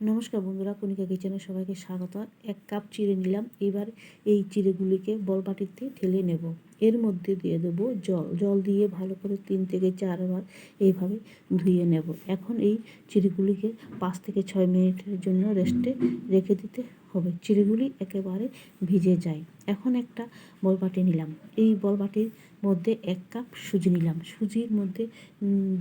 নমস্কার বন্ধুরা, কণিকা কিচেনে সবাইকে স্বাগত। এক কাপ চিড়ে নিলাম, এবার এই চিড়েগুলিকে বলবাটিতে ঠেলে নেব। এর মধ্যে দিয়ে দেবো জল। জল দিয়ে ভালো করে তিন থেকে চারবার এইভাবে ধুয়ে নেব। এখন এই চিড়েগুলিকে পাঁচ থেকে ছয় মিনিটের জন্য রেস্টে রেখে দিতে হবে। চিড়েগুলি একেবারে ভিজে যায়। এখন একটা বলবাটি নিলাম। এই বলবাটির মধ্যে এক কাপ সুজি নিলাম। সুজির মধ্যে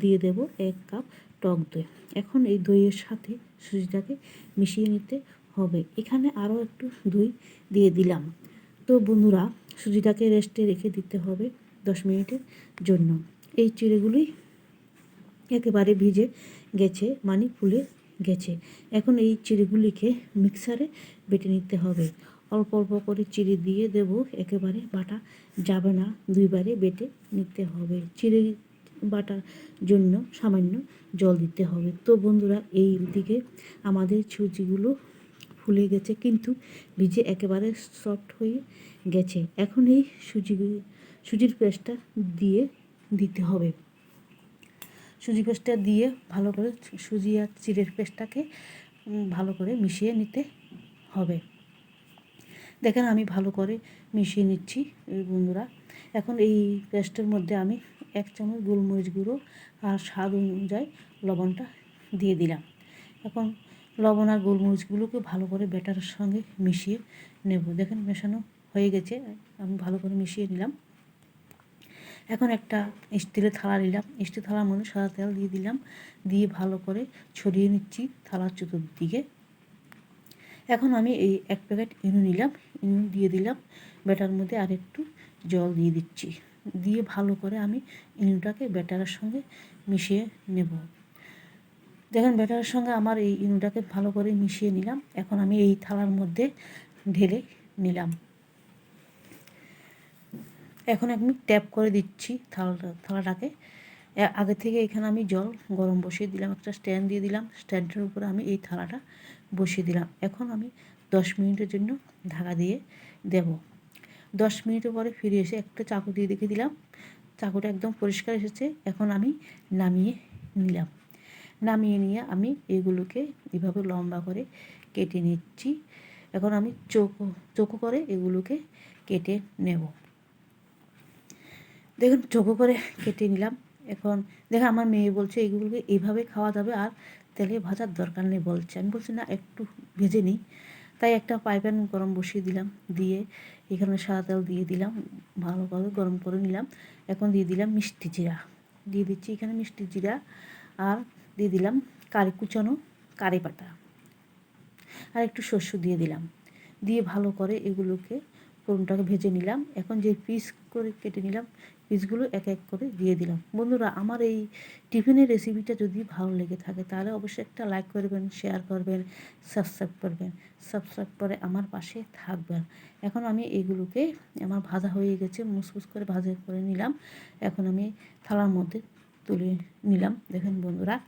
দিয়ে দেব এক কাপ টক দই। এখন এই দইয়ের সাথে সুজিটাকে মিশিয়ে নিতে হবে। এখানে আরও একটু দই দিয়ে দিলাম। তো বন্ধুরা, সুজিটাকে রেস্টে রেখে দিতে হবে দশ মিনিটের জন্য। এই চিড়েগুলি একেবারে ভিজে গেছে মানে ফুলে গেছে। এখন এই চিড়েগুলিকে মিক্সারে বেটে নিতে হবে। অল্প অল্প করে চিড়ে দিয়ে দেব, একেবারে বাটা যাবে না, দুইবারে বেটে নিতে হবে। চিড়ে বাটার জন্য সামান্য জল দিতে হবে। তো বন্ধুরা, এই দিকে আমাদের সুজিগুলো ফুলে গেছে, কিন্তু ভিজে একেবারে সফট হয়ে গেছে। এখন এই সুজি, সুজির পেস্টটা দিয়ে দিতে হবে। সুজি পেস্টটা দিয়ে ভালো করে সুজি আর চিড়ের পেস্টটাকে ভালো করে মিশিয়ে নিতে হবে। দেখেন আমি ভালো করে মিশিয়ে নিচ্ছি বন্ধুরা। এখন এই পেস্টের মধ্যে আমি এক চামচ গোলমরিচ গুঁড়ো আর স্বাদ অনুযায়ী লবণটা দিয়ে দিলাম। এখন লবণ আর গোলমরিচগুলোকে ভালো করে ব্যাটারের সঙ্গে মিশিয়ে নেব। দেখেন মেশানো হয়ে গেছে, আমি ভালো করে মিশিয়ে নিলাম। এখন একটা স্টিলের থালা নিলাম। স্টিল থালার মধ্যে সাদা তেল দিয়ে দিলাম। দিয়ে ভালো করে ছড়িয়ে নিচ্ছি থালার চতুর্দিকে। এখন আমি এই এক প্যাকেট ইনু নিলাম। ইনু দিয়ে দিলাম। ব্যাটার মধ্যে আর একটু জল দিয়ে দিচ্ছি। দিয়ে ভালো করে আমি ইনুটাকে ব্যাটারের সঙ্গে মিশিয়ে নেব। দেখেন ব্যাটারের সঙ্গে আমার এই ইনুটাকে ভালো করে মিশিয়ে নিলাম। এখন আমি এই থালার মধ্যে ঢেলে নিলাম। এখন আমি ট্যাপ করে দিচ্ছি থালাটা থালাটাকে। আগে থেকে এখানে আমি জল গরম বসিয়ে দিলাম, একটা স্ট্যান্ড দিয়ে দিলাম। স্ট্যান্ডের উপরে আমি এই থালাটা বসিয়ে দিলাম। এখন আমি দশ মিনিটের জন্য ঢাকা দিয়ে দেব। দশ মিনিটের পরে ফিরে এসে একটা চাকু দিয়ে দেখে দিলাম। চাকুটা একদম পরিষ্কার এসেছে, এখন আমি নামিয়ে নিলাম। নামিয়ে নিয়ে আমি এগুলোকে এভাবে লম্বা করে কেটে নিচ্ছি। এখন আমি চৌকো চৌকো করে এগুলোকে কেটে নেব। দেখুন, চোখো করে কেটে নিলাম। এখন দেখেন আমার মেয়ে বলছে এগুলোকে এইভাবে খাওয়া যাবে আর তেলে ভাজার দরকার নেই, বলছে। আমি বলছি, না, একটু ভেজে নিই। তাই একটা পাইপ্যান গরম বসিয়ে দিলাম, দিয়ে এখানে সাদা তেল দিয়ে দিলাম, ভালো করে গরম করে নিলাম। এখন দিয়ে দিলাম মিষ্টি জিরা। দিয়ে দিচ্ছি এখানে মিষ্টি জিরা আর দিয়ে দিলাম কারি কুচানো কারি পাতা। আর একটু শস্য দিয়ে দিলাম। দিয়ে ভালো করে এগুলোকে ফোড়নটাকে ভেজে নিলাম। এখন যে পিস করে কেটে নিলাম পিসগুলো এক এক করে দিয়ে দিলাম। বন্ধুরা, আমার এই টিফিনের রেসিপিটা যদি ভালো লেগে থাকে, তাহলে অবশ্যই একটা লাইক করবেন শেয়ার করবেন সাবস্ক্রাইব করবেন। সাবস্ক্রাইব করে আমার পাশে থাকবেন। এখন আমি এগুলোকে, আমার ভাজা হয়ে গেছে, মুসমুস করে ভাজা করে নিলাম। এখন আমি থালার মধ্যে তুলে নিলাম। দেখেন বন্ধুরা।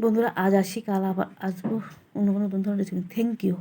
বন্ধুরা, আজ আসি, কাল আবার আসব অন্য কোনো বন্ধুরা থ্যাংক ইউ